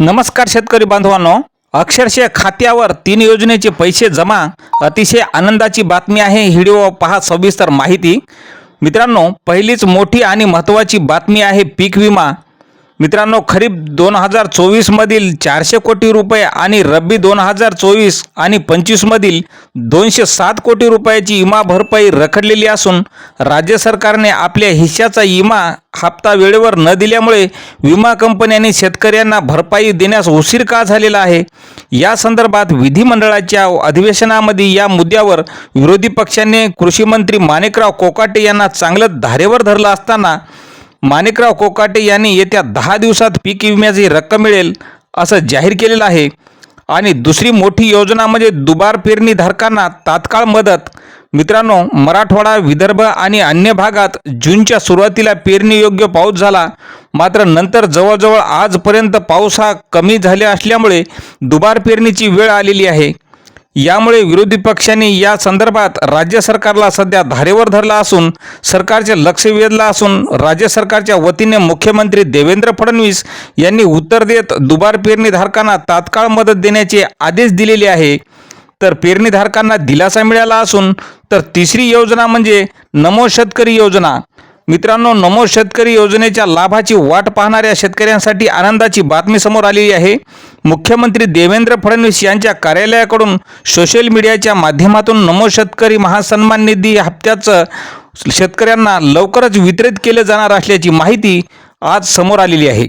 नमस्कार शेतकरी बांधवांनो. अक्षरशः खात्यावर तीन योजनेचे पैसे जमा अतिशय आनंदाची बातमी आहे. व्हिडिओ पहा सविस्तर माहिती. मित्रांनो पहिलीच मोठी आणि महत्त्वाची बातमी आहे पीक विमा. मित्रांनो खरीप दोन हजार चोवीसमधील चारशे कोटी रुपये आणि रब्बी दोन हजार चोवीस आणि पंचवीसमधील दोनशे सात कोटी रुपयाची इमा भरपाई रखडलेली असून राज्य सरकारने आपल्या हिश्श्याचा इमा हप्ता वेळेवर न दिल्यामुळे विमा कंपन्यांनी शेतकऱ्यांना भरपाई देण्यास उशीर का झालेला आहे? या संदर्भात विधिमंडळाच्या अधिवेशनामध्ये या मुद्द्यावर विरोधी पक्षाने कृषीमंत्री माणिकराव कोकाटे यांना चांगलं धारेवर धरलं असताना माणिकराव कोकाटे यांनी येत्या दहा दिवसात पीक विम्याची रक्कम मिळेल असं जाहीर केलेलं आहे. आणि दुसरी मोठी योजना म्हणजे दुबार पेरणी धारकांना तात्काळ मदत. मित्रांनो मराठवाडा विदर्भ आणि अन्य भागात जूनच्या सुरुवातीला पेरणीयोग्य पाऊस झाला. मात्र नंतर जवळजवळ आजपर्यंत पाऊस हा कमी झाले असल्यामुळे दुबार पेरणीची वेळ आलेली आहे. यामुळे विरोधी पक्षांनी या संदर्भात राज्य सरकारला सध्या धारेवर धरला असून सरकारचे लक्ष वेधलं असून राज्य सरकारच्या वतीने मुख्यमंत्री देवेंद्र फडणवीस यांनी उत्तर देत दुबार पेरणीधारकांना तात्काळ मदत देण्याचे आदेश दिलेले आहे. तर पेरणीधारकांना दिलासा मिळाला असून तर तिसरी योजना म्हणजे नमो शेतकरी योजना. मित्रांनो नमो शेतकरी योजनेच्या लाभाची वाट पाहणाऱ्या शेतकऱ्यांसाठी आनंदाची बातमी समोर आलेली आहे. मुख्यमंत्री देवेंद्र फडणवीस यांच्या कार्यालयाकडून सोशल मीडियाच्या माध्यमातून नमो शेतकरी महासन्मान निधी हप्त्याचं शेतकऱ्यांना लवकरच वितरित केलं जाणार असल्याची माहिती आज समोर आलेली आहे.